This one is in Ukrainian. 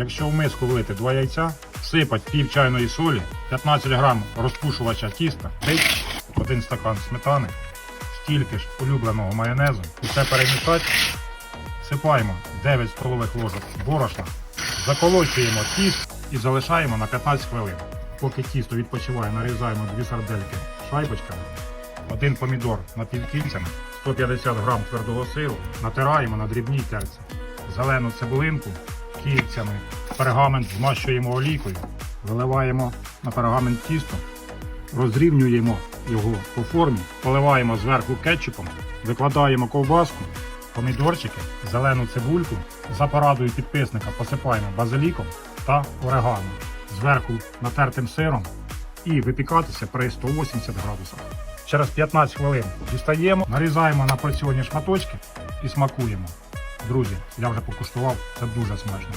Якщо в миску влити два яйця, всипати пів чайної солі, 15 грам розпушувача тіста, один стакан сметани, стільки ж улюбленого майонезу, усе перемішати, всипаємо 9 столових ложок борошна, заколочуємо тіст і залишаємо на 15 хвилин. Поки тісто відпочиває, нарізаємо дві сардельки шайбочками, один помідор напівкільцями, 150 грам твердого сиру, натираємо на дрібній терці, зелену цибулинку кільцями, пергамент змащуємо олійкою, виливаємо на пергамент тісто, розрівнюємо його по формі, поливаємо зверху кетчупом, викладаємо ковбаску, помідорчики, зелену цибульку, за порадою підписника посипаємо базиліком та орегано, зверху натертим сиром і випікатися при 180 градусах. Через 15 хвилин дістаємо, нарізаємо на порціонні шматочки і смакуємо. Друзі, я вже покуштував, це дуже смачно.